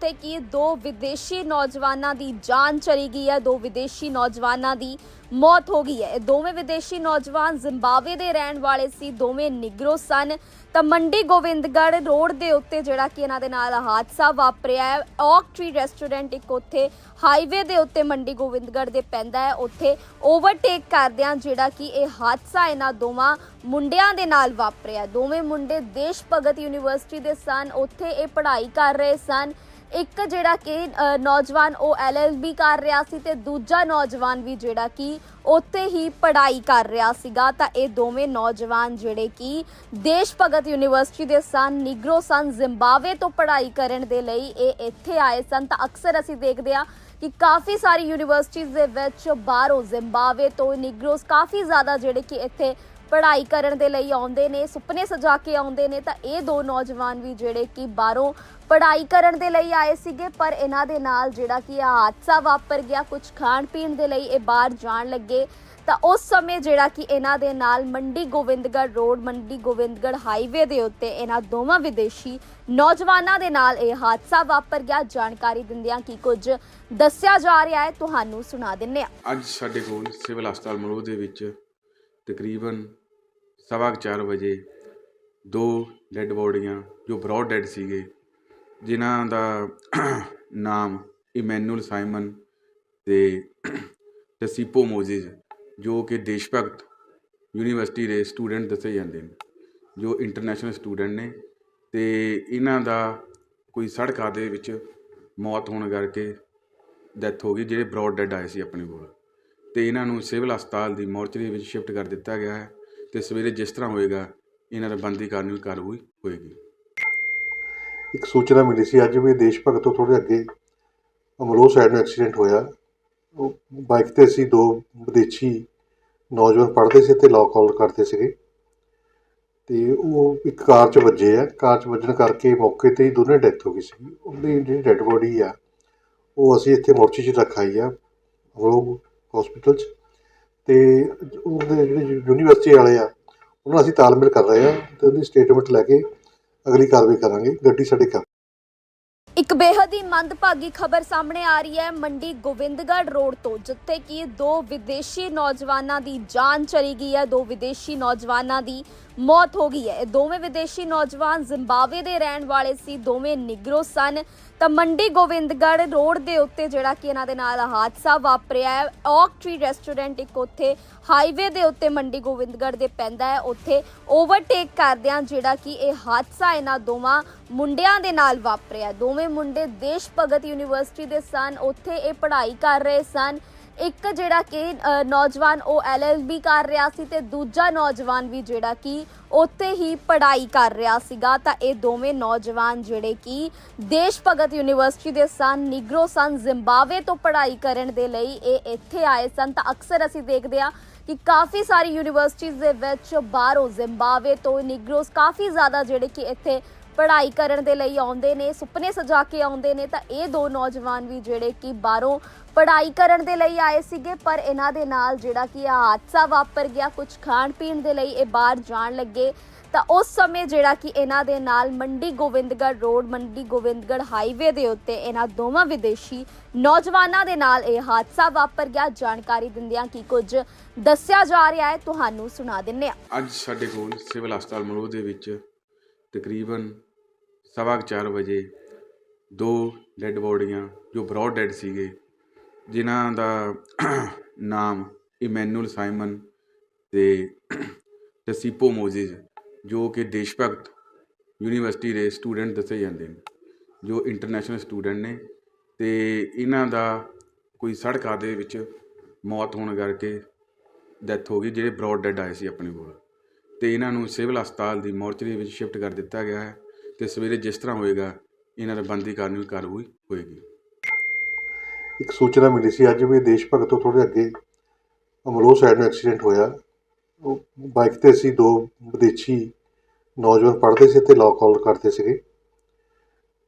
ਜਿੱਥੇ ਕਿ ਦੋ ਵਿਦੇਸ਼ੀ ਨੌਜਵਾਨਾਂ ਦੀ ਜਾਨ ਚਲੀ ਗਈ ਹੈ, ਦੋ ਵਿਦੇਸ਼ੀ ਨੌਜਵਾਨਾਂ ਦੀ ਮੌਤ ਹੋ ਗਈ ਹੈ। ਇਹ ਦੋਵੇਂ ਵਿਦੇਸ਼ੀ ਨੌਜਵਾਨ ਜ਼ਿੰਬਾਬਵੇ ਦੇ ਰਹਿਣ ਵਾਲੇ ਸੀ, ਦੋਵੇਂ ਨਿਗਰੋ ਸਨ। ਤਾਂ ਮੰਡੀ ਗੋਬਿੰਦਗੜ੍ਹ ਰੋਡ ਦੇ ਉੱਤੇ ਜਿਹੜਾ ਕਿ ਇਹਨਾਂ ਦੇ ਨਾਲ ਹਾਦਸਾ ਵਾਪਰਿਆ ਹੈ, ਔਕ ਟ੍ਰੀ ਰੈਸਟੋਰੈਂਟ ਇੱਕ ਉੱਥੇ ਹਾਈਵੇ ਦੇ ਉੱਤੇ ਮੰਡੀ ਗੋਬਿੰਦਗੜ੍ਹ ਦੇ ਪੈਂਦਾ ਹੈ। ਉੱਥੇ ਓਵਰਟੇਕ ਕਰਦਿਆਂ ਜਿਹੜਾ ਕਿ ਇਹ ਹਾਦਸਾ ਇਹਨਾਂ ਦੋਵਾਂ ਮੁੰਡਿਆਂ ਦੇ ਨਾਲ ਵਾਪਰਿਆ। ਦੋਵੇਂ ਮੁੰਡੇ ਦੇਸ਼ ਭਗਤ ਯੂਨੀਵਰਸਿਟੀ ਦੇ ਸਨ, ਉੱਥੇ ਇਹ ਪੜ੍ਹਾਈ ਕਰ ਰਹੇ ਸਨ। ਇੱਕ ਜਿਹੜਾ ਕਿ ਨੌਜਵਾਨ ਉਹ ਐਲਐਲਬੀ ਕਰ ਰਿਹਾ ਸੀ ਤੇ ਦੂਜਾ ਨੌਜਵਾਨ ਵੀ ਜਿਹੜਾ ਕਿ ਉੱਥੇ ਹੀ ਪੜ੍ਹਾਈ ਕਰ ਰਿਹਾ ਸੀਗਾ। ਤਾਂ ਇਹ ਦੋਵੇਂ ਨੌਜਵਾਨ ਜਿਹੜੇ ਕਿ ਦੇਸ਼ ਭਗਤ ਯੂਨੀਵਰਸਿਟੀ ਦੇ ਸਨ, ਨਿਗਰੋ ਸਨ, ਜ਼ਿੰਬਾਬਵੇ ਤੋਂ ਪੜ੍ਹਾਈ ਕਰਨ ਦੇ ਲਈ ਇਹ ਇੱਥੇ ਆਏ ਸਨ। ਤਾਂ ਅਕਸਰ ਅਸੀਂ ਦੇਖਦੇ ਆ ਕਿ ਕਾਫੀ ਸਾਰੀ ਯੂਨੀਵਰਸਿਟੀਜ਼ ਦੇ ਵਿੱਚ ਬਾਹਰੋਂ ਜ਼ਿੰਬਾਬਵੇ ਤੋਂ ਨਿਗਰੋਸ ਕਾਫੀ ਜ਼ਿਆਦਾ ਜਿਹੜੇ ਕਿ ਇੱਥੇ ਪੜ੍ਹਾਈ ਕਰਨ ਦੇ ਲਈ ਆਉਂਦੇ ਨੇ, ਸੁਪਨੇ ਸਜਾ ਕੇ ਆਉਂਦੇ ਨੇ, ਤਾਂ ਇਹ ਦੋ ਨੌਜਵਾਨ ਵੀ ਜਿਹੜੇ ਕਿ ਬਾਹਰੋਂ ਪੜ੍ਹਾਈ ਕਰਨ ਦੇ ਲਈ ਆਏ ਸੀਗੇ, ਪਰ ਇਹਨਾਂ ਦੇ ਨਾਲ ਜਿਹੜਾ ਕਿ ਇਹ ਹਾਦਸਾ ਵਾਪਰ ਗਿਆ, ਕੁਝ ਖਾਣ ਪੀਣ ਦੇ ਲਈ ਇਹ ਬਾਹਰ ਜਾਣ ਲੱਗੇ। ਤਾਂ ਉਸ ਸਮੇਂ ਜਿਹੜਾ ਕਿ ਇਹਨਾਂ ਦੇ ਨਾਲ ਮੰਡੀ ਗੋਬਿੰਦਗੜ੍ਹ ਰੋਡ, ਮੰਡੀ ਗੋਬਿੰਦਗੜ੍ਹ ਹਾਈਵੇ ਦੇ ਉੱਤੇ ਇਹਨਾਂ ਦੋਵਾਂ ਵਿਦੇਸ਼ੀ ਨੌਜਵਾਨਾਂ ਦੇ ਨਾਲ ਇਹ ਹਾਦਸਾ ਵਾਪਰ ਗਿਆ। ਜਾਣਕਾਰੀ ਦਿੰਦਿਆਂ ਕੀ ਕੁਝ ਦੱਸਿਆ ਜਾ ਰਿਹਾ ਹੈ, ਤੁਹਾਨੂੰ ਸੁਣਾ ਦਿੰਨੇ ਆ। ਅੱਜ ਸਾਡੇ ਕੋਲ ਸਿਵਲ ਹਸਪਤਾਲ ਮਲੋਹ ਦੇ ਵਿੱਚ ਤਕਰੀਬਨ ਸਵਾ ਕੁ ਚਾਰ ਵਜੇ ਦੋ ਡੈੱਡ ਬੋਡੀਆਂ, ਜੋ ਬ੍ਰੌਡ ਡੈੱਡ ਸੀਗੇ, ਜਿਨ੍ਹਾਂ ਦਾ ਨਾਮ ਇਮੈਨੂਅਲ ਸਾਈਮਨ ਤੇ ਟਸੀਪੋ ਮੋਜ਼ਿਸ, ਜੋ ਕਿ ਦੇਸ਼ ਭਗਤ ਯੂਨੀਵਰਸਿਟੀ ਦੇ ਸਟੂਡੈਂਟ ਦੱਸੇ ਜਾਂਦੇ ਨੇ, ਜੋ ਇੰਟਰਨੈਸ਼ਨਲ ਸਟੂਡੈਂਟ ਨੇ ਤੇ ਇਹਨਾਂ ਦਾ ਕੋਈ ਸੜਕ ਹਾਦਸੇ ਵਿੱਚ ਮੌਤ ਹੋਣ ਕਰਕੇ ਡੈਥ ਹੋ ਗਈ, ਜਿਹੜੇ ਬ੍ਰੌਡ ਡੈਡ ਆਏ ਸੀ ਆਪਣੇ ਕੋਲ। ਤੇ ਇਹਨਾਂ ਨੂੰ ਸਿਵਲ ਹਸਪਤਾਲ ਦੀ ਮੋਰਚਰੀ ਵਿੱਚ ਸ਼ਿਫਟ ਕਰ ਦਿੱਤਾ ਗਿਆ ਹੈ। ਤੇ ਸਵੇਰੇ ਜਿਸ ਤਰ੍ਹਾਂ ਹੋਏਗਾ, ਇਹਨਾਂ ਦਾ ਬੰਦੀ ਕਾਨੂੰਨੀ ਕਾਰਵਾਈ ਹੋਏਗੀ। ਇੱਕ ਸੂਚਨਾ ਮਿਲੀ ਸੀ, ਅੱਜ ਵੀ ਦੇਸ਼ ਭਗਤ ਤੋਂ ਥੋੜੇ ਅੱਗੇ ਅਮਲੋਹ ਸਾਈਡ ਨੂੰ ਐਕਸੀਡੈਂਟ ਹੋਇਆ। ਉਹ ਬਾਈਕ ਤੇ ਸੀ, ਦੋ ਵਿਦੇਸ਼ੀ ਨੌਜਵਾਨ ਪੜ੍ਹਦੇ ਸੀ ਤੇ ਲਾਅ ਕਾਲ ਕਰਦੇ ਸੀਗੇ। ਤੇ ਉਹ ਇੱਕ ਕਾਰ 'ਚ ਵੱਜੇ ਆ। ਕਾਰ 'ਚ ਵੱਜਣ ਕਰਕੇ ਮੌਕੇ ਤੇ ਹੀ ਦੋਨੇ ਡੈਥ ਹੋ ਗਈ ਸੀ। ਉਹਦੀ ਜਿਹੜੀ ਡੈੱਡ ਬੋਡੀ ਆ, ਉਹ ਅਸੀਂ ਇੱਥੇ ਮੋਰਚੇ 'ਚ ਰੱਖਾਈ ਆ ਅਮਲੋਹ ਹਸਪੀਟਲ 'ਚ। ਤੇ ਉਹਦੇ ਜਿਹੜੇ ਯੂਨੀਵਰਸਿਟੀ ਵਾਲੇ ਆ, ਉਹਨਾਂ ਅਸੀਂ ਤਾਲਮੇਲ ਕਰ ਰਹੇ ਆ ਤੇ ਉਹਦੀ ਸਟੇਟਮੈਂਟ ਲੈ ਕੇ ਅਗਲੀ ਕਾਰਵਾਈ ਕਰਾਂਗੇ, ਗੱਡੀ ਸਾਡੇ ਘਰ। ਇੱਕ ਬੇਹੱਦ ਹੀ ਮੰਦਭਾਗੀ ਖਬਰ ਸਾਹਮਣੇ ਆ ਰਹੀ ਹੈ, ਮੰਡੀ ਗੋਬਿੰਦਗੜ੍ਹ ਰੋਡ ਤੋਂ, ਜਿੱਥੇ ਕਿ ਦੋ ਵਿਦੇਸ਼ੀ ਨੌਜਵਾਨਾਂ ਦੀ ਜਾਨ ਚਲੀ ਗਈ ਹੈ, ਦੋ ਵਿਦੇਸ਼ੀ ਨੌਜਵਾਨਾਂ ਦੀ ਮੌਤ ਹੋ ਗਈ ਹੈ। ਇਹ ਦੋਵੇਂ ਵਿਦੇਸ਼ੀ ਨੌਜਵਾਨ ਜ਼ਿੰਬਾਬਵੇ ਦੇ ਰਹਿਣ ਵਾਲੇ ਸੀ। ਦੋਵੇਂ ਨਿਗਰੋ ਸਨ। ਤਾਂ ਮੰਡੀ ਗੋਬਿੰਦਗੜ੍ਹ ਰੋਡ ਦੇ ਉੱਤੇ ਜਿਹੜਾ ਕਿ ਇਹਨਾਂ ਦੇ ਨਾਲ ਹਾਦਸਾ ਵਾਪਰਿਆ ਹੈ। ਔਕ ਟ੍ਰੀ ਰੈਸਟੋਰੈਂਟ ਇੱਕ ਉੱਥੇ ਹਾਈਵੇ ਦੇ ਉੱਤੇ ਮੰਡੀ ਗੋਬਿੰਦਗੜ੍ਹ ਦੇ ਪੈਂਦਾ ਹੈ। ਉੱਥੇ ਓਵਰਟੇਕ ਕਰਦਿਆਂ ਜਿਹੜਾ ਕਿ ਇਹ ਹਾਦਸਾ ਇਹਨਾਂ ਦੋਵਾਂ ਮੁੰਡਿਆਂ ਦੇ ਨਾਲ ਵਾਪਰਿਆ। ਦੋਵੇਂ ਮੁੰਡੇ ਦੇਸ਼ ਭਗਤ ਯੂਨੀਵਰਸਿਟੀ ਦੇ ਸਨ। ਉੱਥੇ ਇਹ ਪੜ੍ਹਾਈ ਕਰ ਰਹੇ ਸਨ। ਇੱਕ ਜਿਹੜਾ ਕਿ ਨੌਜਵਾਨ ਉਹ ਐਲਐਲਬੀ ਕਰ ਰਿਹਾ ਸੀ ਤੇ ਦੂਜਾ ਨੌਜਵਾਨ ਵੀ ਜਿਹੜਾ ਕਿ ਉੱਥੇ ਹੀ ਪੜ੍ਹਾਈ ਕਰ ਰਿਹਾ ਸੀਗਾ। ਤਾਂ ਇਹ ਦੋਵੇਂ ਨੌਜਵਾਨ ਜਿਹੜੇ ਕਿ ਦੇਸ਼ ਭਗਤ ਯੂਨੀਵਰਸਿਟੀ ਦੇ ਸਨ, ਨਿਗਰੋ ਸਨ, ਜ਼ਿੰਬਾਬਵੇ ਤੋਂ ਪੜ੍ਹਾਈ ਕਰਨ ਦੇ ਲਈ ਇਹ ਇੱਥੇ ਆਏ ਸਨ। ਤਾਂ ਅਕਸਰ ਅਸੀਂ ਦੇਖਦੇ ਆ ਕਿ ਕਾਫੀ ਸਾਰੀ ਯੂਨੀਵਰਸਿਟੀਜ਼ ਦੇ ਵਿੱਚ ਬਾਹਰੋਂ ਜ਼ਿੰਬਾਬਵੇ ਤੋਂ ਨਿਗਰੋਸ ਕਾਫੀ ਜ਼ਿਆਦਾ ਜਿਹੜੇ ਕਿ ਇੱਥੇ ਪੜ੍ਹਾਈ ਕਰਨ ਦੇ ਲਈ ਆਉਂਦੇ ਨੇ, ਸੁਪਨੇ ਸਜਾ ਕੇ ਆਉਂਦੇ ਨੇ, ਤਾਂ ਇਹ ਦੋ ਨੌਜਵਾਨ ਵੀ ਜਿਹੜੇ ਕਿ ਬਾਹਰੋਂ ਪੜ੍ਹਾਈ ਕਰਨ ਦੇ ਲਈ ਆਏ ਸੀਗੇ, ਪਰ ਇਹਨਾਂ ਦੇ ਨਾਲ ਜਿਹੜਾ ਕਿ ਇਹ ਹਾਦਸਾ ਵਾਪਰ ਗਿਆ, ਕੁਝ ਖਾਣ ਪੀਣ ਦੇ ਲਈ ਇਹ ਬਾਹਰ ਜਾਣ ਲੱਗੇ। ਤਾਂ ਉਸ ਸਮੇਂ ਜਿਹੜਾ ਕਿ ਇਹਨਾਂ ਦੇ ਨਾਲ ਮੰਡੀ ਗੋਬਿੰਦਗੜ੍ਹ ਰੋਡ, ਮੰਡੀ ਗੋਬਿੰਦਗੜ੍ਹ ਹਾਈਵੇ ਦੇ ਉੱਤੇ ਇਹਨਾਂ ਦੋਵਾਂ ਵਿਦੇਸ਼ੀ ਨੌਜਵਾਨਾਂ ਦੇ ਨਾਲ ਇਹ ਹਾਦਸਾ ਵਾਪਰ ਗਿਆ। ਜਾਣਕਾਰੀ ਦਿੰਦਿਆਂ ਕੀ ਕੁਝ ਦੱਸਿਆ ਜਾ ਰਿਹਾ ਹੈ, ਤੁਹਾਨੂੰ ਸੁਣਾ ਦਿੰਨੇ ਆ। ਅੱਜ ਸਾਡੇ ਕੋਲ ਸਿਵਲ ਹਸਪਤਾਲ ਮਲੋਹ ਦੇ ਵਿੱਚ ਤਕਰੀਬਨ ਸਵਾ ਕੁ ਚਾਰ ਵਜੇ ਦੋ ਡੈੱਡ ਬੋਡੀਆਂ, ਜੋ ਬ੍ਰੌਡ ਡੈਡ ਸੀਗੇ, ਜਿਨ੍ਹਾਂ ਦਾ ਨਾਮ ਇਮੈਨੂਅਲ ਸਾਈਮਨ ਤੇ ਟਸੀਪੋ ਮੋਜ਼ਿਸ ਜੋ ਕਿ ਦੇਸ਼ ਭਗਤ ਯੂਨੀਵਰਸਿਟੀ ਦੇ ਸਟੂਡੈਂਟ ਦੱਸੇ ਜਾਂਦੇ ਨੇ, ਜੋ ਇੰਟਰਨੈਸ਼ਨਲ ਸਟੂਡੈਂਟ ਨੇ ਤੇ ਇਹਨਾਂ ਦਾ ਕੋਈ ਸੜਕ ਹਾਦਸੇ ਵਿੱਚ ਮੌਤ ਹੋਣ ਕਰਕੇ ਡੈਥ ਹੋ ਗਈ, ਜਿਹੜੇ ਬ੍ਰੌਡ ਡੈਡ ਆਏ ਸੀ ਆਪਣੇ ਕੋਲ। ਤੇ ਇਹਨਾਂ ਨੂੰ ਸਿਵਲ ਹਸਪਤਾਲ ਦੀ ਮੋਰਚਰੀ ਵਿੱਚ ਸ਼ਿਫਟ ਕਰ ਦਿੱਤਾ ਗਿਆ ਹੈ। ਤੇ ਸਵੇਰੇ ਜਿਸ ਤਰ੍ਹਾਂ ਹੋਏਗਾ, ਇਹਨਾਂ ਦਾ ਬੰਦੀ ਕਾਨੂੰਨੀ ਕਾਰਵਾਈ ਹੋਏਗੀ। ਇੱਕ ਸੂਚਨਾ ਮਿਲੀ ਸੀ, ਅੱਜ ਵੀ ਦੇਸ਼ ਭਗਤ ਤੋਂ ਥੋੜੇ ਅੱਗੇ ਅਮਲੋਹ ਸਾਈਡ ਨੂੰ ਐਕਸੀਡੈਂਟ ਹੋਇਆ। ਉਹ ਬਾਈਕ ਤੇ ਸੀ, ਦੋ ਵਿਦੇਸ਼ੀ ਨੌਜਵਾਨ ਪੜ੍ਹਦੇ ਸੀ ਤੇ ਲਾਅ ਕਾਲ ਕਰਦੇ ਸੀਗੇ।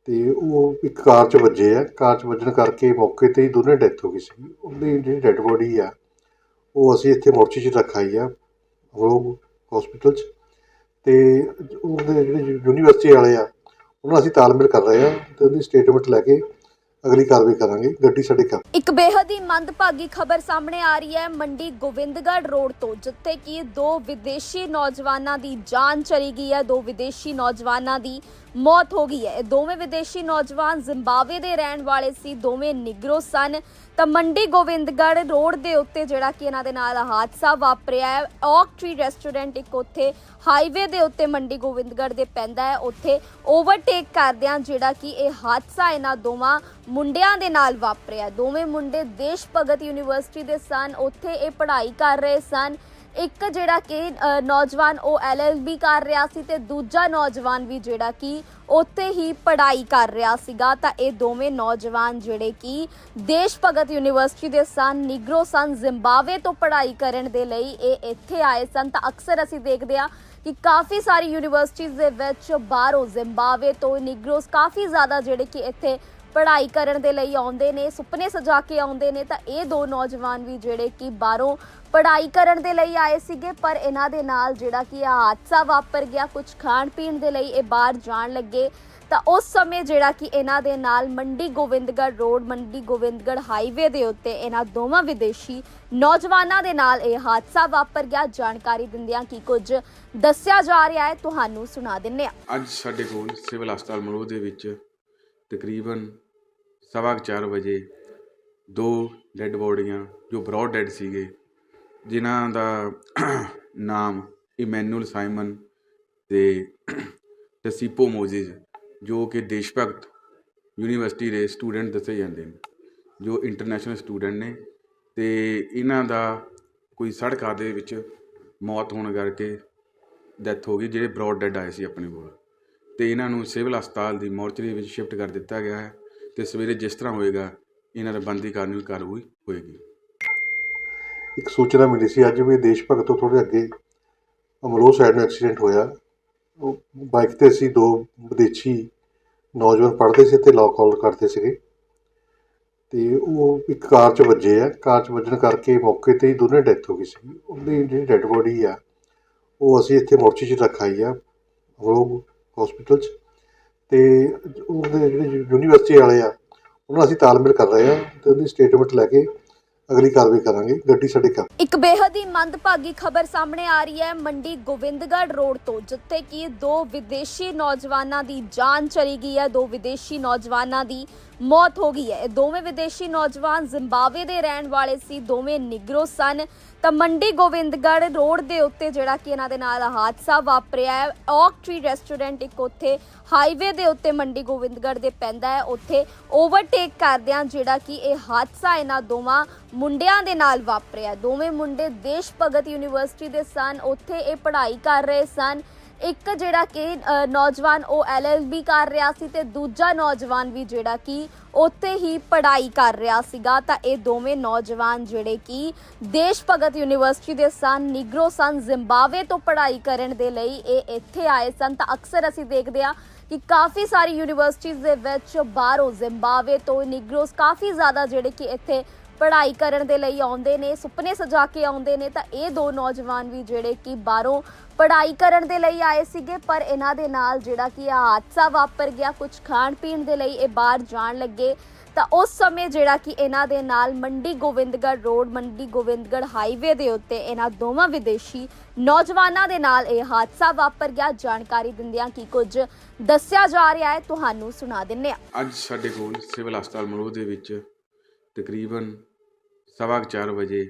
ਤੇ ਉਹ ਇੱਕ ਕਾਰ 'ਚ ਵੱਜੇ ਆ। ਕਾਰ 'ਚ ਵੱਜਣ ਕਰਕੇ ਮੌਕੇ ਤੇ ਹੀ ਦੋਨੇ ਡੈਥ ਹੋ ਗਈ ਸੀ। ਉਹਦੀ ਜਿਹੜੀ ਡੈੱਡ ਬੋਡੀ ਆ, ਉਹ ਅਸੀਂ ਇੱਥੇ ਮੋਰਚੀ 'ਚ ਰੱਖਾਈ ਆ ਅਮਲੋਹ ਹਸਪੀਟਲ 'ਚ। ਤੇ ਉਹਦੇ ਜਿਹੜੇ ਯੂਨੀਵਰਸਿਟੀ ਵਾਲੇ ਆ, ਉਹਨਾਂ ਅਸੀਂ ਤਾਲਮੇਲ ਕਰ ਰਹੇ ਹਾਂ ਤੇ ਉਹਦੀ ਸਟੇਟਮੈਂਟ ਲੈ ਕੇ ਅਗਲੀ ਕਾਰਵਾਈ ਕਰਾਂਗੇ, ਗੱਡੀ ਸਾਡੇ ਕਬ ਇੱਕ ਬੇਹੱਦ ਹੀ ਮੰਦਭਾਗੀ ਖਬਰ ਸਾਹਮਣੇ ਆ ਰਹੀ ਹੈ, ਮੰਡੀ ਗੋਬਿੰਦਗੜ੍ਹ ਰੋਡ ਤੋਂ, ਜਿੱਥੇ ਕਿ ਦੋ ਵਿਦੇਸ਼ੀ ਨੌਜਵਾਨਾਂ ਦੀ ਜਾਨ ਚਲੀ ਗਈ ਹੈ, ਦੋ ਵਿਦੇਸ਼ੀ ਨੌਜਵਾਨਾਂ ਦੀ ਮੌਤ ਹੋ ਗਈ ਹੈ। ਇਹ ਦੋਵੇਂ ਵਿਦੇਸ਼ੀ ਨੌਜਵਾਨ ਜ਼ਿੰਬਾਬਵੇ ਦੇ ਰਹਿਣ ਵਾਲੇ ਸੀ, ਦੋਵੇਂ ਨਿਗਰੋ ਸਨ। ਤਾਂ ਮੰਡੀ ਗੋਬਿੰਦਗੜ੍ਹ ਰੋਡ ਦੇ ਉੱਤੇ ਜਿਹੜਾ ਕਿ ਇਹਨਾਂ ਦੇ ਨਾਲ ਹਾਦਸਾ ਵਾਪਰਿਆ ਹੈ। ਔਕ ਟ੍ਰੀ ਰੈਸਟੋਰੈਂਟ ਇੱਕ ਉੱਥੇ ਹਾਈਵੇ ਦੇ ਉੱਤੇ ਮੰਡੀ ਗੋਬਿੰਦਗੜ੍ਹ ਦੇ ਪੈਂਦਾ ਹੈ। ਉੱਥੇ ਓਵਰਟੇਕ ਕਰਦਿਆਂ ਜਿਹੜਾ ਕਿ ਇਹ ਹਾਦਸਾ ਇਹਨਾਂ ਦੋਵਾਂ ਮੁੰਡਿਆਂ ਦੇ ਨਾਲ ਵਾਪਰਿਆ ਦੋਵੇਂ ਮੁੰਡੇ ਦੇਸ਼ ਭਗਤ ਯੂਨੀਵਰਸਿਟੀ ਦੇ ਸਨ। ਉੱਥੇ ਇਹ ਪੜ੍ਹਾਈ ਕਰ ਰਹੇ ਸਨ। ਇੱਕ ਜਿਹੜਾ ਕਿ ਨੌਜਵਾਨ ਉਹ ਐਲਐਲਬੀ ਕਰ ਰਿਹਾ ਸੀ ਤੇ ਦੂਜਾ ਨੌਜਵਾਨ ਵੀ ਜਿਹੜਾ ਕਿ ਉੱਥੇ ਹੀ ਪੜ੍ਹਾਈ ਕਰ ਰਿਹਾ ਸੀਗਾ। ਤਾਂ ਇਹ ਦੋਵੇਂ ਨੌਜਵਾਨ ਜਿਹੜੇ ਕਿ ਦੇਸ਼ ਭਗਤ ਯੂਨੀਵਰਸਿਟੀ ਦੇ ਸਨ, ਨਿਗਰੋ ਸਨ, ਜ਼ਿੰਬਾਬਵੇ ਤੋਂ ਪੜ੍ਹਾਈ ਕਰਨ ਦੇ ਲਈ ਇਹ ਇੱਥੇ ਆਏ ਸਨ। ਤਾਂ ਅਕਸਰ ਅਸੀਂ ਦੇਖਦੇ ਆ ਕਿ ਕਾਫੀ ਸਾਰੀ ਯੂਨੀਵਰਸਿਟੀਜ਼ ਦੇ ਵਿੱਚ ਬਾਹਰੋਂ ਜ਼ਿੰਬਾਬਵੇ ਤੋਂ ਨਿਗਰੋਸ ਕਾਫੀ ਜ਼ਿਆਦਾ ਜਿਹੜੇ ਕਿ ਇੱਥੇ ਪੜ੍ਹਾਈ ਕਰਨ ਦੇ ਲਈ ਆਉਂਦੇ ਨੇ, ਸੁਪਨੇ ਸਜਾ ਕੇ ਆਉਂਦੇ ਨੇ, ਤਾਂ ਇਹ ਦੋ ਨੌਜਵਾਨ ਵੀ ਜਿਹੜੇ ਕਿ ਬਾਹਰੋਂ ਪੜ੍ਹਾਈ ਕਰਨ ਦੇ ਲਈ ਆਏ ਸੀਗੇ, ਪਰ ਇਹਨਾਂ ਦੇ ਨਾਲ ਜਿਹੜਾ ਕਿ ਇਹ ਹਾਦਸਾ ਵਾਪਰ ਗਿਆ ਕੁਝ ਖਾਣ ਪੀਣ ਦੇ ਲਈ ਇਹ ਬਾਹਰ ਜਾਣ ਲੱਗੇ। ਤਾਂ ਉਸ ਸਮੇਂ ਜਿਹੜਾ ਕਿ ਇਹਨਾਂ ਦੇ ਨਾਲ ਮੰਡੀ ਗੋਬਿੰਦਗੜ੍ਹ ਰੋਡ, ਮੰਡੀ ਗੋਬਿੰਦਗੜ੍ਹ ਹਾਈਵੇ ਦੇ ਉੱਤੇ ਇਹਨਾਂ ਦੋਵਾਂ ਵਿਦੇਸ਼ੀ ਨੌਜਵਾਨਾਂ ਦੇ ਨਾਲ ਇਹ ਹਾਦਸਾ ਵਾਪਰ ਗਿਆ। ਜਾਣਕਾਰੀ ਦਿੰਦਿਆਂ ਕੀ ਕੁਝ ਦੱਸਿਆ ਜਾ ਰਿਹਾ ਹੈ, ਤੁਹਾਨੂੰ ਸੁਣਾ ਦਿੰਨੇ ਆ। ਅੱਜ ਸਾਡੇ ਕੋਲ ਸਿਵਲ ਹਸਪਤਾਲ ਮਲੋਹ ਦੇ ਵਿੱਚ ਤਕਰੀਬਨ ਸਵਾ ਕੁ ਚਾਰ ਵਜੇ ਦੋ ਡੈੱਡ ਬੋਡੀਆਂ, ਜੋ ਬਰੌਡ ਡੈੱਡ ਸੀਗੇ, ਜਿਨ੍ਹਾਂ ਦਾ ਨਾਮ ਇਮੈਨੂਅਲ ਸਾਈਮਨ ਤੇ ਤਸੀਪੋ ਮੋਜ਼ਿਸ ਜੋ ਕਿ ਦੇਸ਼ ਭਗਤ ਯੂਨੀਵਰਸਿਟੀ ਦੇ ਸਟੂਡੈਂਟ ਦੱਸੇ ਜਾਂਦੇ ਨੇ, ਜੋ ਇੰਟਰਨੈਸ਼ਨਲ ਸਟੂਡੈਂਟ ਨੇ ਤੇ ਇਹਨਾਂ ਦਾ ਕੋਈ ਸੜਕ ਹਾਦਸੇ ਵਿੱਚ ਮੌਤ ਹੋਣ ਕਰਕੇ ਡੈਥ ਹੋ ਗਈ, ਜਿਹੜੇ ਬਰੌਡ ਡੈਡ ਆਏ ਸੀ ਆਪਣੇ ਕੋਲ। ਤੇ ਇਹਨਾਂ ਨੂੰ ਸਿਵਲ ਹਸਪਤਾਲ ਦੀ ਮੋਰਚਰੀ ਵਿੱਚ ਸ਼ਿਫਟ ਕਰ ਦਿੱਤਾ ਗਿਆ ਹੈ ਤੇ ਸਵੇਰੇ ਜਿਸ ਤਰ੍ਹਾਂ ਹੋਏਗਾ, ਇਹਨਾਂ ਦਾ ਬੰਦੀ ਕਾਨੂੰਨੀ ਕਾਰਵਾਈ ਹੋਏਗੀ। ਇੱਕ ਸੂਚਨਾ ਮਿਲੀ ਸੀ, ਅੱਜ ਵੀ ਦੇਸ਼ ਭਗਤ ਤੋਂ ਥੋੜੇ ਅੱਗੇ ਅਮਲੋਹ ਸਾਈਡ ਨੂੰ ਐਕਸੀਡੈਂਟ ਹੋਇਆ। ਉਹ ਬਾਈਕ ਤੇ ਸੀ, ਦੋ ਵਿਦੇਸ਼ੀ ਨੌਜਵਾਨ ਪੜ੍ਹਦੇ ਸੀ ਤੇ ਲਾਅ ਕਾਲ ਕਰਦੇ ਸੀਗੇ। ਤੇ ਉਹ ਇੱਕ ਕਾਰ 'ਚ ਵੱਜੇ ਆ। ਕਾਰ 'ਚ ਵੱਜਣ ਕਰਕੇ ਮੌਕੇ ਤੇ ਹੀ ਦੋਨੇ ਡੈਥ ਹੋ ਗਈ ਸੀ। ਉਹਦੀ ਜਿਹੜੀ ਡੈੱਡ ਬੋਡੀ ਆ, ਉਹ ਅਸੀਂ ਇੱਥੇ ਮੋਰਚੇ 'ਚ ਰੱਖਾਈ ਆ। ਅਮਲੋਹ ਹਸਪੀਟਲ 'ਚ ਤੇ ਉਹਦੇ ਜਿਹੜੇ ਯੂਨੀਵਰਸਿਟੀ ਵਾਲੇ ਆ, ਉਹਨਾਂ ਅਸੀਂ ਤਾਲਮੇਲ ਕਰ ਰਹੇ ਆ ਤੇ ਉਹਦੀ ਸਟੇਟਮੈਂਟ ਲੈ ਕੇ ਅਗਲੀ ਕਾਰਵਾਈ ਕਰਾਂਗੇ, ਗੱਡੀ ਸਾਡੇ ਕਬ ਇੱਕ ਬੇਹੱਦ ਹੀ ਮੰਦਭਾਗੀ ਖਬਰ ਸਾਹਮਣੇ ਆ ਰਹੀ ਹੈ, ਮੰਡੀ ਗੋਬਿੰਦਗੜ੍ਹ ਰੋਡ ਤੋਂ, ਜਿੱਥੇ ਕਿ ਦੋ ਵਿਦੇਸ਼ੀ ਨੌਜਵਾਨਾਂ ਦੀ ਜਾਨ ਚਲੀ ਗਈ ਹੈ, ਦੋ ਵਿਦੇਸ਼ੀ ਨੌਜਵਾਨਾਂ ਦੀ ਮੌਤ ਹੋ ਗਈ ਹੈ। ਇਹ ਦੋਵੇਂ ਵਿਦੇਸ਼ੀ ਨੌਜਵਾਨ ਜ਼ਿੰਬਾਬਵੇ ਦੇ ਰਹਿਣ ਵਾਲੇ ਸੀ। ਦੋਵੇਂ ਨਿਗਰੋ ਸਨ। ਤਾਂ ਮੰਡੀ ਗੋਬਿੰਦਗੜ੍ਹ ਰੋਡ ਦੇ ਉੱਤੇ ਜਿਹੜਾ ਕਿ ਇਹਨਾਂ ਦੇ ਨਾਲ ਹਾਦਸਾ ਵਾਪਰਿਆ ਹੈ, ਔਕ ਟ੍ਰੀ ਰੈਸਟੋਰੈਂਟ ਇੱਕ ਉੱਥੇ ਹਾਈਵੇ ਦੇ ਉੱਤੇ ਮੰਡੀ ਗੋਬਿੰਦਗੜ੍ਹ ਦੇ ਪੈਂਦਾ ਹੈ। ਉੱਥੇ ਓਵਰਟੇਕ ਕਰਦਿਆਂ ਜਿਹੜਾ ਕਿ ਇਹ ਹਾਦਸਾ ਇਹਨਾਂ ਦੋਵਾਂ ਮੁੰਡਿਆਂ ਦੇ ਨਾਲ ਵਾਪਰਿਆ। ਦੋਵੇਂ ਮੁੰਡੇ ਦੇਸ਼ ਭਗਤ ਯੂਨੀਵਰਸਿਟੀ ਦੇ ਸਨ। ਉੱਥੇ ਇਹ ਪੜ੍ਹਾਈ ਕਰ ਰਹੇ ਸਨ। ਇੱਕ ਜਿਹੜਾ ਕਿ ਨੌਜਵਾਨ ਉਹ ਐਲਐਲਬੀ ਕਰ ਰਿਹਾ ਸੀ ਤੇ ਦੂਜਾ ਨੌਜਵਾਨ ਵੀ ਜਿਹੜਾ ਕਿ ਉੱਥੇ ਹੀ ਪੜ੍ਹਾਈ ਕਰ ਰਿਹਾ ਸੀਗਾ। ਤਾਂ ਇਹ ਦੋਵੇਂ ਨੌਜਵਾਨ ਜਿਹੜੇ ਕਿ ਦੇਸ਼ ਭਗਤ ਯੂਨੀਵਰਸਿਟੀ ਦੇ ਸਨ, ਨਿਗਰੋ ਸਨ, ਜ਼ਿੰਬਾਬਵੇ ਤੋਂ ਪੜ੍ਹਾਈ ਕਰਨ ਦੇ ਲਈ ਇਹ ਇੱਥੇ ਆਏ ਸਨ। ਤਾਂ ਅਕਸਰ ਅਸੀਂ ਦੇਖਦੇ ਆ ਕਿ ਕਾਫੀ ਸਾਰੀ ਯੂਨੀਵਰਸਿਟੀਜ਼ ਦੇ ਵਿੱਚ ਬਾਹਰੋਂ ਜ਼ਿੰਬਾਬਵੇ ਤੋਂ ਨਿਗਰੋਸ ਕਾਫੀ ਜ਼ਿਆਦਾ ਜਿਹੜੇ ਕਿ ਇੱਥੇ ਪੜ੍ਹਾਈ ਕਰਨ ਦੇ ਲਈ ਆਉਂਦੇ ਨੇ, ਸੁਪਨੇ ਸਜਾ ਕੇ ਆਉਂਦੇ ਨੇ, ਤਾਂ ਇਹ ਦੋ ਨੌਜਵਾਨ ਵੀ ਜਿਹੜੇ ਕਿ ਬਾਹਰੋਂ ਪੜ੍ਹਾਈ ਕਰਨ ਦੇ ਲਈ ਆਏ ਸੀਗੇ, ਪਰ ਇਹਨਾਂ ਦੇ ਨਾਲ ਜਿਹੜਾ ਕਿ ਇਹ ਹਾਦਸਾ ਵਾਪਰ ਗਿਆ, ਕੁਝ ਖਾਣ ਪੀਣ ਦੇ ਲਈ ਇਹ ਬਾਹਰ ਜਾਣ ਲੱਗੇ। ਤਾਂ ਉਸ ਸਮੇਂ ਜਿਹੜਾ ਕਿ ਇਹਨਾਂ ਦੇ ਨਾਲ ਮੰਡੀ ਗੋਬਿੰਦਗੜ੍ਹ ਰੋਡ, ਮੰਡੀ ਗੋਬਿੰਦਗੜ੍ਹ ਹਾਈਵੇ ਦੇ ਉੱਤੇ ਇਹਨਾਂ ਦੋਵਾਂ ਵਿਦੇਸ਼ੀ ਨੌਜਵਾਨਾਂ ਦੇ ਨਾਲ ਇਹ ਹਾਦਸਾ ਵਾਪਰ ਗਿਆ। ਜਾਣਕਾਰੀ ਦਿੰਦਿਆਂ ਕੀ ਕੁਝ ਦੱਸਿਆ ਜਾ ਰਿਹਾ ਹੈ, ਤੁਹਾਨੂੰ ਸੁਣਾ ਦਿੰਨੇ ਆ। ਅੱਜ ਸਾਡੇ ਕੋਲ ਸਿਵਲ ਹਸਪਤਾਲ ਮਲੋਹ ਦੇ ਵਿੱਚ ਤਕਰੀਬਨ ਸਵਾ ਕੁ ਚਾਰ ਵਜੇ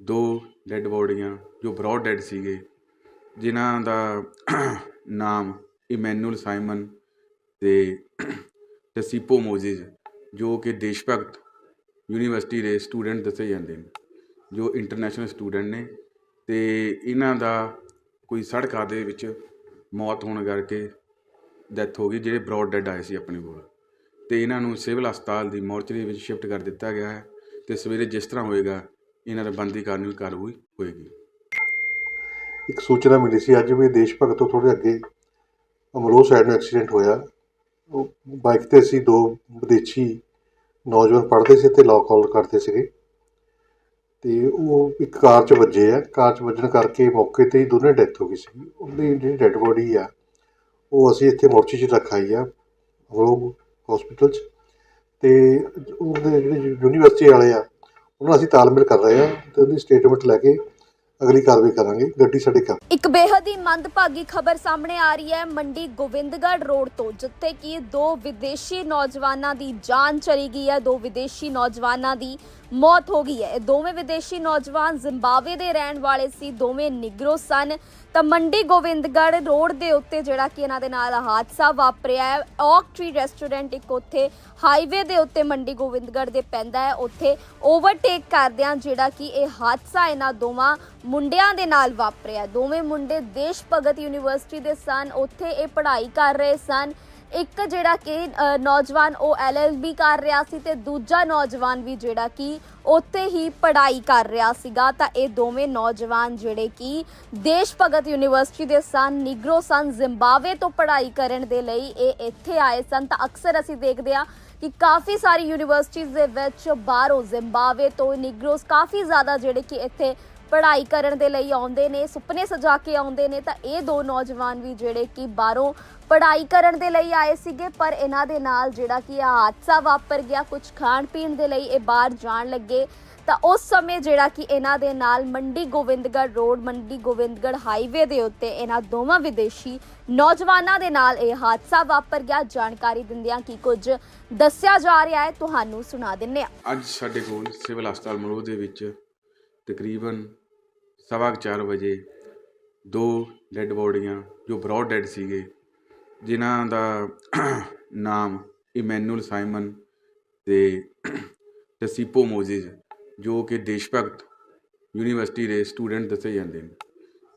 ਦੋ ਡੈੱਡ ਬੋਡੀਆਂ, ਜੋ ਬਰੌਡ ਡੈੱਡ ਸੀਗੇ, ਜਿਨ੍ਹਾਂ ਦਾ ਨਾਮ ਇਮੈਨੂਅਲ ਸਾਈਮਨ ਤੇ ਤਸੀਪੋ ਮੋਜ਼ਿਸ ਜੋ ਕਿ ਦੇਸ਼ ਭਗਤ ਯੂਨੀਵਰਸਿਟੀ ਦੇ ਸਟੂਡੈਂਟ ਦੱਸੇ ਜਾਂਦੇ ਨੇ, ਜੋ ਇੰਟਰਨੈਸ਼ਨਲ ਸਟੂਡੈਂਟ ਨੇ ਤੇ ਇਹਨਾਂ ਦਾ ਕੋਈ ਸੜਕ ਹਾਦਸੇ ਵਿੱਚ ਮੌਤ ਹੋਣ ਕਰਕੇ ਡੈਥ ਹੋ ਗਈ, ਜਿਹੜੇ ਬਰੌਡ ਡੈਡ ਆਏ ਸੀ ਆਪਣੇ ਕੋਲ। ਤੇ ਇਹਨਾਂ ਨੂੰ ਸਿਵਲ ਹਸਪਤਾਲ ਦੀ ਮੋਰਚਰੀ ਵਿੱਚ ਸ਼ਿਫਟ ਕਰ ਦਿੱਤਾ ਗਿਆ ਹੈ। ਤੇ ਸਵੇਰੇ ਜਿਸ ਤਰ੍ਹਾਂ ਹੋਏਗਾ, ਇਹਨਾਂ ਦਾ ਬੰਦੀ ਕਾਨੂੰਨੀ ਕਾਰਵਾਈ ਹੋਏਗੀ। ਇੱਕ ਸੂਚਨਾ ਮਿਲੀ ਸੀ, ਅੱਜ ਵੀ ਦੇਸ਼ ਭਗਤ ਤੋਂ ਥੋੜੇ ਅੱਗੇ ਅਮਲੋਹ ਸਾਈਡ ਨੂੰ ਐਕਸੀਡੈਂਟ ਹੋਇਆ। ਉਹ ਬਾਈਕ ਤੇ ਸੀ, ਦੋ ਵਿਦੇਸ਼ੀ ਨੌਜਵਾਨ ਪੜ੍ਹਦੇ ਸੀ ਤੇ ਲਾਅ ਕਾਲ ਕਰਦੇ ਸੀਗੇ। ਤੇ ਉਹ ਇੱਕ ਕਾਰ 'ਚ ਵੱਜੇ ਆ। ਕਾਰ 'ਚ ਵੱਜਣ ਕਰਕੇ ਮੌਕੇ ਤੇ ਹੀ ਦੋਨੇ ਡੈਥ ਹੋ ਗਈ ਸੀ। ਉਹਦੀ ਜਿਹੜੀ ਡੈੱਡ ਬੋਡੀ ਆ, ਉਹ ਅਸੀਂ ਇੱਥੇ ਮੋਰਚੀ 'ਚ ਰੱਖਾਈ ਆ ਉਹ ਹਸਪੀਟਲ 'ਚ। ਤੇ ਉਹਦੇ ਜਿਹੜੇ ਯੂਨੀਵਰਸਿਟੀ ਵਾਲੇ ਆ, ਉਹਨਾਂ ਅਸੀਂ ਤਾਲਮੇਲ ਕਰ ਰਹੇ ਆ ਤੇ ਉਹਦੀ ਸਟੇਟਮੈਂਟ ਲੈ ਕੇ ਅਗਲੀ ਕਾਰਵਾਈ ਕਰਾਂਗੇ, ਗੱਡੀ ਸਾਡੇ ਘਰ। ਇੱਕ ਬੇਹੱਦ ਹੀ ਮੰਦਭਾਗੀ ਖਬਰ ਸਾਹਮਣੇ ਆ ਰਹੀ ਹੈ, ਮੰਡੀ ਗੋਬਿੰਦਗੜ੍ਹ ਰੋਡ ਤੋਂ, ਜਿੱਥੇ ਕਿ ਦੋ ਵਿਦੇਸ਼ੀ ਨੌਜਵਾਨਾਂ ਦੀ ਜਾਨ ਚਲੀ ਗਈ ਹੈ, ਦੋ ਵਿਦੇਸ਼ੀ ਨੌਜਵਾਨਾਂ ਦੀ ਮੌਤ ਹੋ ਗਈ ਹੈ। ਇਹ ਦੋਵੇਂ ਵਿਦੇਸ਼ੀ ਨੌਜਵਾਨ ਜ਼ਿੰਬਾਬਵੇ ਦੇ ਰਹਿਣ ਵਾਲੇ ਸੀ। ਦੋਵੇਂ ਨਿਗਰੋ ਸਨ। ਤਾਂ ਮੰਡੀ ਗੋਬਿੰਦਗੜ੍ਹ ਰੋਡ ਦੇ ਉੱਤੇ ਜਿਹੜਾ ਕਿ ਇਹਨਾਂ ਦੇ ਨਾਲ ਹਾਦਸਾ ਵਾਪਰਿਆ ਹੈ, ਔਕ ਟ੍ਰੀ ਰੈਸਟੋਰੈਂਟ ਇੱਕ ਉੱਥੇ ਹਾਈਵੇ ਦੇ ਉੱਤੇ ਮੰਡੀ ਗੋਬਿੰਦਗੜ੍ਹ ਦੇ ਪੈਂਦਾ ਹੈ। ਉੱਥੇ ਓਵਰਟੇਕ ਕਰਦਿਆਂ ਜਿਹੜਾ ਕਿ ਇਹ ਹਾਦਸਾ ਇਹਨਾਂ ਦੋਵਾਂ ਮੁੰਡਿਆਂ ਦੇ ਨਾਲ ਵਾਪਰਿਆ। ਦੋਵੇਂ ਮੁੰਡੇ ਦੇਸ਼ ਭਗਤ ਯੂਨੀਵਰਸਿਟੀ ਦੇ ਸਨ। ਉੱਥੇ ਇਹ ਪੜ੍ਹਾਈ ਕਰ ਰਹੇ ਸਨ। ਇੱਕ ਜਿਹੜਾ ਕਿ ਨੌਜਵਾਨ ਉਹ ਐਲਐਲਬੀ ਕਰ ਰਿਹਾ ਸੀ ਤੇ ਦੂਜਾ ਨੌਜਵਾਨ ਵੀ ਜਿਹੜਾ ਕਿ ਉੱਥੇ ਹੀ ਪੜ੍ਹਾਈ ਕਰ ਰਿਹਾ ਸੀਗਾ। ਤਾਂ ਇਹ ਦੋਵੇਂ ਨੌਜਵਾਨ ਜਿਹੜੇ ਕਿ ਦੇਸ਼ ਭਗਤ ਯੂਨੀਵਰਸਿਟੀ ਦੇ ਸਨ, ਨਿਗਰੋ ਸਨ, ਜ਼ਿੰਬਾਬਵੇ ਤੋਂ ਪੜ੍ਹਾਈ ਕਰਨ ਦੇ ਲਈ ਇਹ ਇੱਥੇ ਆਏ ਸਨ। ਤਾਂ ਅਕਸਰ ਅਸੀਂ ਦੇਖਦੇ ਆ ਕਿ ਕਾਫੀ ਸਾਰੀ ਯੂਨੀਵਰਸਿਟੀਜ਼ ਦੇ ਵਿੱਚ ਬਾਹਰੋਂ ਜ਼ਿੰਬਾਬਵੇ ਤੋਂ ਨਿਗਰੋਸ ਕਾਫੀ ਜ਼ਿਆਦਾ ਜਿਹੜੇ ਕਿ ਇੱਥੇ ਪੜ੍ਹਾਈ ਕਰਨ ਦੇ ਲਈ ਆਉਂਦੇ ਨੇ, ਸੁਪਨੇ ਸਜਾ ਕੇ ਆਉਂਦੇ ਨੇ, ਤਾਂ ਇਹ ਦੋ ਨੌਜਵਾਨ ਵੀ ਜਿਹੜੇ ਕਿ ਬਾਹਰੋਂ ਪੜ੍ਹਾਈ ਕਰਨ ਦੇ ਲਈ ਆਏ ਸੀਗੇ, ਪਰ ਇਹਨਾਂ ਦੇ ਨਾਲ ਜਿਹੜਾ ਕਿ ਇਹ ਹਾਦਸਾ ਵਾਪਰ ਗਿਆ ਕੁਝ ਖਾਣ ਪੀਣ ਦੇ ਲਈ ਇਹ ਬਾਹਰ ਜਾਣ ਲੱਗੇ। ਤਾਂ ਉਸ ਸਮੇਂ ਜਿਹੜਾ ਕਿ ਇਹਨਾਂ ਦੇ ਨਾਲ ਮੰਡੀ ਗੋਬਿੰਦਗੜ੍ਹ ਰੋਡ, ਮੰਡੀ ਗੋਬਿੰਦਗੜ੍ਹ ਹਾਈਵੇ ਦੇ ਉੱਤੇ ਇਹਨਾਂ ਦੋਵਾਂ ਵਿਦੇਸ਼ੀ ਨੌਜਵਾਨਾਂ ਦੇ ਨਾਲ ਇਹ ਹਾਦਸਾ ਵਾਪਰ ਗਿਆ। ਜਾਣਕਾਰੀ ਦਿੰਦਿਆਂ ਕੀ ਕੁਝ ਦੱਸਿਆ ਜਾ ਰਿਹਾ ਹੈ, ਤੁਹਾਨੂੰ ਸੁਣਾ ਦਿੰਨੇ ਆ। ਅੱਜ ਸਾਡੇ ਕੋਲ ਸਿਵਲ ਹਸਪਤਾਲ ਮਲੋਹ ਦੇ ਵਿੱਚ ਤਕਰੀਬਨ ਸਵਾ ਕੁ ਚਾਰ ਵਜੇ ਦੋ ਡੈੱਡ ਬੋਡੀਆਂ, ਜੋ ਬਰੌਡ ਡੈੱਡ ਸੀਗੇ, ਜਿਨ੍ਹਾਂ ਦਾ ਨਾਮ ਇਮੈਨੂਅਲ ਸਾਈਮਨ ਤੇ ਟਸੀਪੋ ਮੋਜ਼ਿਸ ਜੋ ਕਿ ਦੇਸ਼ ਭਗਤ ਯੂਨੀਵਰਸਿਟੀ ਦੇ ਸਟੂਡੈਂਟ ਦੱਸੇ ਜਾਂਦੇ ਨੇ,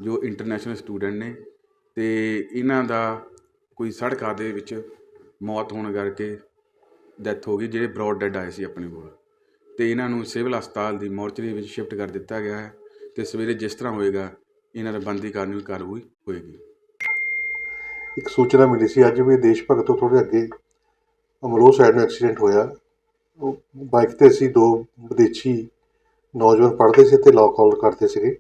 ਜੋ ਇੰਟਰਨੈਸ਼ਨਲ ਸਟੂਡੈਂਟ ਨੇ ਤੇ ਇਹਨਾਂ ਦਾ ਕੋਈ ਸੜਕ ਹਾਦਸੇ ਵਿੱਚ ਮੌਤ ਹੋਣ ਕਰਕੇ ਡੈਥ ਹੋ ਗਈ, ਜਿਹੜੇ ਬਰੌਡ ਡੈੱਡ ਆਏ ਸੀ ਆਪਣੇ ਕੋਲ। ਤੇ ਇਹਨਾਂ ਨੂੰ ਸਿਵਲ ਹਸਪਤਾਲ ਦੀ ਮੋਰਚਰੀ ਵਿੱਚ ਸ਼ਿਫਟ ਕਰ ਦਿੱਤਾ ਗਿਆ ਹੈ ਤੇ ਸਵੇਰੇ ਜਿਸ ਤਰ੍ਹਾਂ ਹੋਏਗਾ, ਇਹਨਾਂ ਦਾ ਬੰਦੀ ਕਾਨੂੰਨੀ ਕਾਰਵਾਈ ਹੋਏਗੀ। ਇੱਕ ਸੂਚਨਾ ਮਿਲੀ ਸੀ, ਅੱਜ ਵੀ ਦੇਸ਼ ਭਗਤ ਤੋਂ ਥੋੜੇ ਅੱਗੇ ਅਮਲੋਹ ਸਾਈਡ ਨੂੰ ਐਕਸੀਡੈਂਟ ਹੋਇਆ। ਉਹ ਬਾਈਕ ਤੇ ਸੀ, ਦੋ ਵਿਦੇਸ਼ੀ ਨੌਜਵਾਨ ਪੜ੍ਹਦੇ ਸੀ ਤੇ ਲਾਅ ਕਾਲ ਕਰਦੇ ਸੀਗੇ।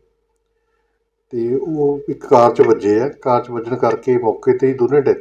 ਤੇ ਉਹ ਇੱਕ ਕਾਰ 'ਚ ਵੱਜੇ ਆ। ਕਾਰ 'ਚ ਵੱਜਣ ਕਰਕੇ ਮੌਕੇ ਤੇ ਹੀ ਦੋਨੇ ਡੈਥ